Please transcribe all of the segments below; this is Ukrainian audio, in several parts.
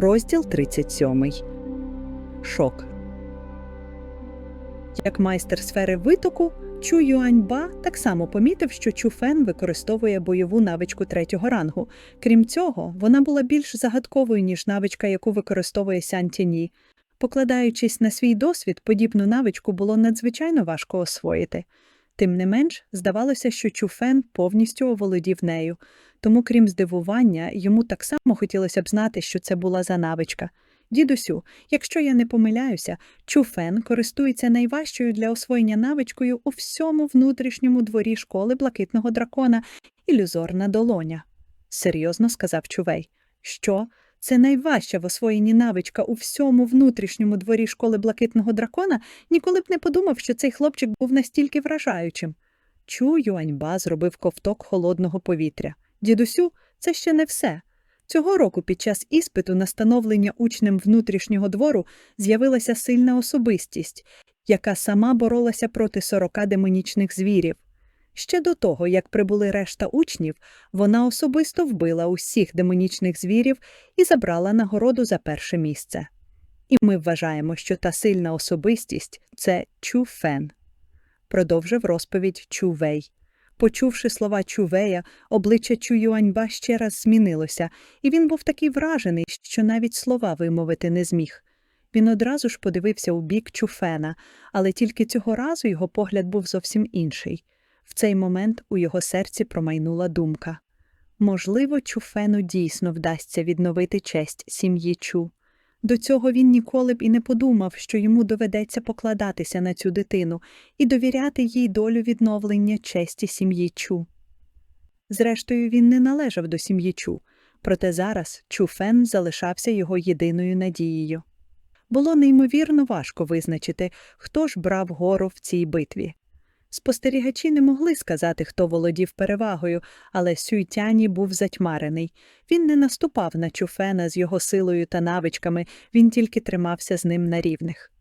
Розділ 37. Шок. Як майстер сфери витоку, Чу Юаньба так само помітив, що Чу Фен використовує бойову навичку третього рангу. Крім цього, вона була більш загадковою, ніж навичка, яку використовує Сян Тіні. Покладаючись на свій досвід, подібну навичку було надзвичайно важко освоїти. Тим не менш, здавалося, що Чу Фен повністю оволодів нею. Тому, крім здивування, йому так само хотілося б знати, що це була за навичка. Дідусю, якщо я не помиляюся, Чуфен користується найважчою для освоєння навичкою у всьому внутрішньому дворі школи блакитного дракона ілюзорна долоня. Серйозно сказав Чувей. Що? Це найважча в освоєнні навичка у всьому внутрішньому дворі школи блакитного дракона, ніколи б не подумав, що цей хлопчик був настільки вражаючим. Чу Юаньба зробив ковток холодного повітря. Дідусю, це ще не все. Цього року під час іспиту на становлення учнем внутрішнього двору з'явилася сильна особистість, яка сама боролася проти сорока демонічних звірів. Ще до того, як прибули решта учнів, вона особисто вбила усіх демонічних звірів і забрала нагороду за перше місце. І ми вважаємо, що та сильна особистість це Чу Фен. Продовжив розповідь Чу Вей. Почувши слова Чувея, обличчя Чуюаньба ще раз змінилося, і він був такий вражений, що навіть слова вимовити не зміг. Він одразу ж подивився у бік Чуфена, але тільки цього разу його погляд був зовсім інший. В цей момент у його серці промайнула думка. Можливо, Чуфену дійсно вдасться відновити честь сім'ї Чу. До цього він ніколи б і не подумав, що йому доведеться покладатися на цю дитину і довіряти їй долю відновлення честі сім'ї Чу. Зрештою, він не належав до сім'ї Чу, проте зараз Чу Фен залишався його єдиною надією. Було неймовірно важко визначити, хто ж брав гору в цій битві. Спостерігачі не могли сказати, хто володів перевагою, але Сюйтяні був затьмарений. Він не наступав на Чуфена з його силою та навичками, він тільки тримався з ним на рівних.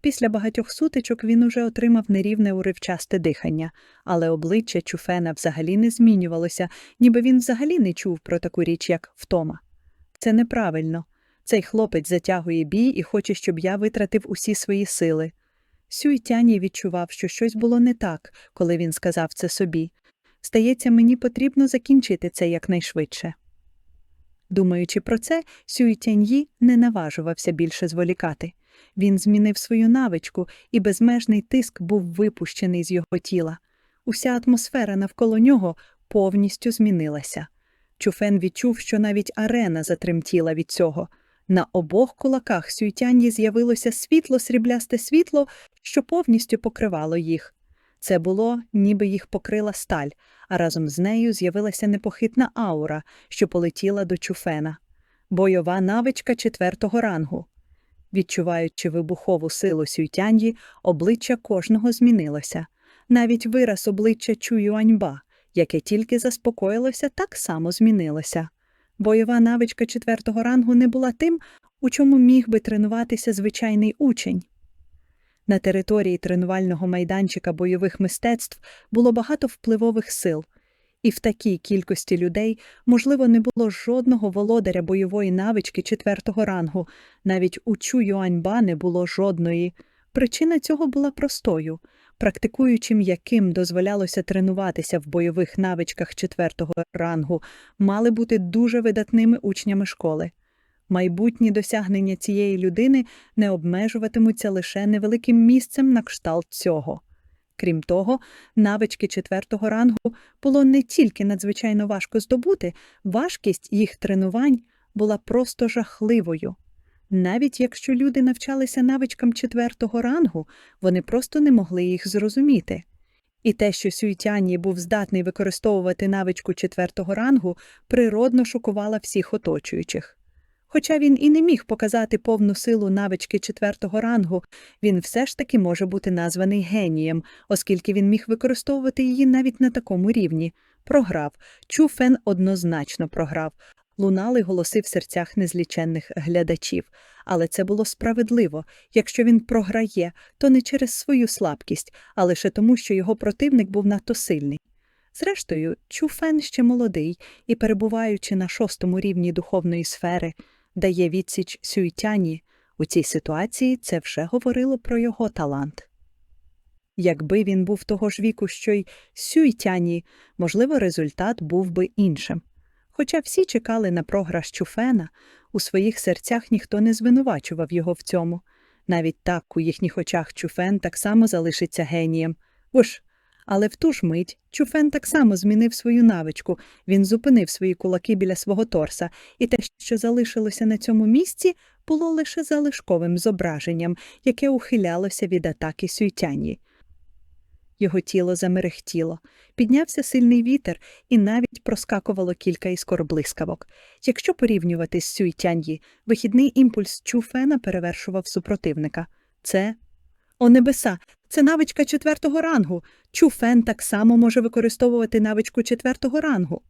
Після багатьох сутичок він уже отримав нерівне уривчасте дихання, але обличчя Чуфена взагалі не змінювалося, ніби він взагалі не чув про таку річ, як втома. Це неправильно. Цей хлопець затягує бій і хоче, щоб я витратив усі свої сили. Сюйтяні відчував, що щось було не так, коли він сказав це собі. Здається, мені потрібно закінчити це якнайшвидше. Думаючи про це, Сюйтяньї не наважувався більше зволікати. Він змінив свою навичку, і безмежний тиск був випущений з його тіла. Уся атмосфера навколо нього повністю змінилася. Чуфен відчув, що навіть арена затремтіла від цього. На обох кулаках Сюйтяньї з'явилося світло сріблясте світло, що повністю покривало їх. Це було, ніби їх покрила сталь, а разом з нею з'явилася непохитна аура, що полетіла до чуфена. Бойова навичка четвертого рангу. Відчуваючи вибухову силу Сюйтяньї, обличчя кожного змінилося. Навіть вираз обличчя Чуюаньба, яке тільки заспокоїлося, так само змінилося. Бойова навичка четвертого рангу не була тим, у чому міг би тренуватися звичайний учень. На території тренувального майданчика бойових мистецтв було багато впливових сил, і в такій кількості людей, можливо, не було жодного володаря бойової навички четвертого рангу, навіть у Чу Юаньба не було жодної. Причина цього була простою практикуючим, яким дозволялося тренуватися в бойових навичках четвертого рангу, мали бути дуже видатними учнями школи. Майбутні досягнення цієї людини не обмежуватимуться лише невеликим місцем на кшталт цього. Крім того, навички четвертого рангу було не тільки надзвичайно важко здобути, важкість їх тренувань була просто жахливою. Навіть якщо люди навчалися навичкам четвертого рангу, вони просто не могли їх зрозуміти. І те, що Сюйтяні був здатний використовувати навичку четвертого рангу, природно шокувало всіх оточуючих. Хоча він і не міг показати повну силу навички четвертого рангу, він все ж таки може бути названий генієм, оскільки він міг використовувати її навіть на такому рівні. Програв. Чу Фен однозначно програв. Лунали голоси в серцях незліченних глядачів. Але це було справедливо. Якщо він програє, то не через свою слабкість, а лише тому, що його противник був надто сильний. Зрештою, Чу Фен ще молодий і, перебуваючи на шостому рівні духовної сфери, дає відсіч Сюйтяні. У цій ситуації це вже говорило про його талант. Якби він був того ж віку, що й Сюйтяні, можливо, результат був би іншим. Хоча всі чекали на програш Чуфена, у своїх серцях ніхто не звинувачував його в цьому. Навіть так у їхніх очах Чуфен так само залишиться генієм. Уж, але в ту ж мить Чуфен так само змінив свою навичку, він зупинив свої кулаки біля свого торса, і те, що залишилося на цьому місці, було лише залишковим зображенням, яке ухилялося від атаки Сюйтяні. Його тіло замерехтіло, піднявся сильний вітер і навіть проскакувало кілька іскор блискавок. Якщо порівнювати з Сюйтяньї, вихідний імпульс Чуфена перевершував супротивника. Це о небеса, це навичка четвертого рангу. Чуфен так само може використовувати навичку четвертого рангу.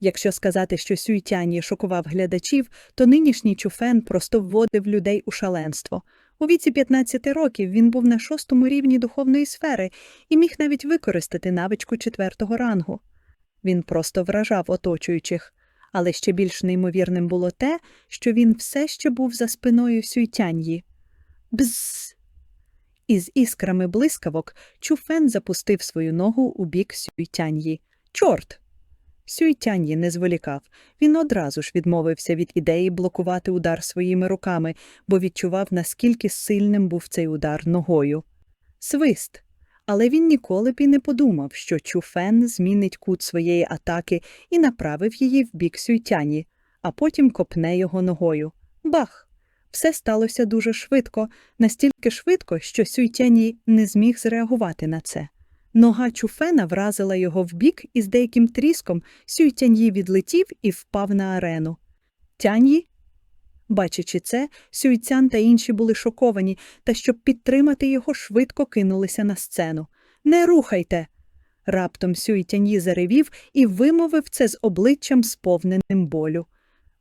Якщо сказати, що Сюйтяні шокував глядачів, то нинішній Чуфен просто вводив людей у шаленство. У віці 15 років він був на шостому рівні духовної сфери і міг навіть використати навичку четвертого рангу. Він просто вражав оточуючих, але ще більш неймовірним було те, що він все ще був за спиною Сюйтяньї. Бзз! Із іскрами блискавок Чуфен запустив свою ногу у бік Сюйтяньї. Чорт! Сюйтяньї не зволікав. Він одразу ж відмовився від ідеї блокувати удар своїми руками, бо відчував, наскільки сильним був цей удар ногою. Свист. Але він ніколи б і не подумав, що Чуфен змінить кут своєї атаки і направив її в бік Сюйтяні, а потім копне його ногою. Бах! Все сталося дуже швидко, настільки швидко, що Сюйтяні не зміг зреагувати на це. Нога Чуфена вразила його в бік і з деяким тріском Сюйтяньї відлетів і впав на арену. Тяньї? Бачачи це, Сюйцян та інші були шоковані, та щоб підтримати його, швидко кинулися на сцену. Не рухайте. Раптом Сюйтяньї заревів і вимовив це з обличчям сповненим болю.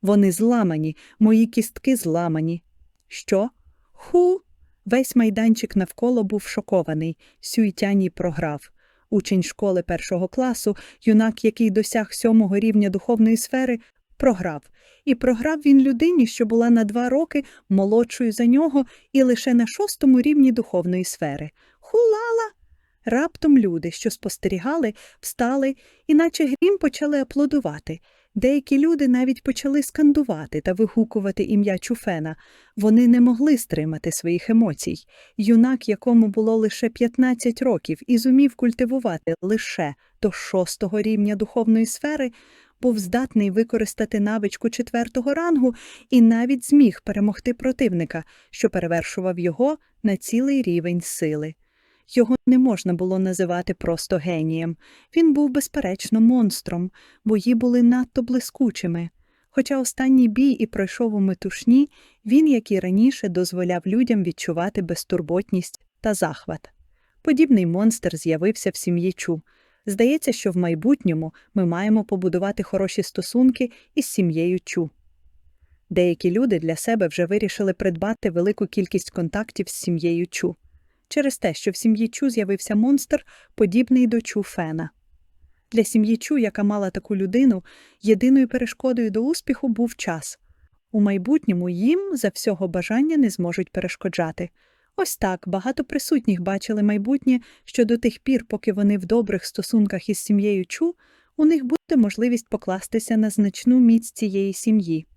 Вони зламані, мої кістки зламані. Що? Ху? Весь майданчик навколо був шокований. Сюйтяні програв. Учень школи першого класу, юнак, який досяг сьомого рівня духовної сфери, програв. І програв він людині, що була на два роки молодшою за нього і лише на шостому рівні духовної сфери. Хулала! Раптом люди, що спостерігали, встали, і наче грім почали аплодувати. Деякі люди навіть почали скандувати та вигукувати ім'я Чуфена. Вони не могли стримати своїх емоцій. Юнак, якому було лише 15 років і зумів культивувати лише до шостого рівня духовної сфери, був здатний використати навичку четвертого рангу і навіть зміг перемогти противника, що перевершував його на цілий рівень сили. Його не можна було називати просто генієм. Він був, безперечно, монстром, бої були надто блискучими. Хоча останній бій і пройшов у метушні, він, як і раніше, дозволяв людям відчувати безтурботність та захват. Подібний монстр з'явився в сім'ї Чу. Здається, що в майбутньому ми маємо побудувати хороші стосунки із сім'єю Чу. Деякі люди для себе вже вирішили придбати велику кількість контактів з сім'єю Чу через те, що в сім'ї Чу з'явився монстр, подібний до Чу Фена. Для сім'ї Чу, яка мала таку людину, єдиною перешкодою до успіху був час. У майбутньому їм за всього бажання не зможуть перешкоджати. Ось так багато присутніх бачили майбутнє, що до тих пір, поки вони в добрих стосунках із сім'єю Чу, у них буде можливість покластися на значну міць цієї сім'ї.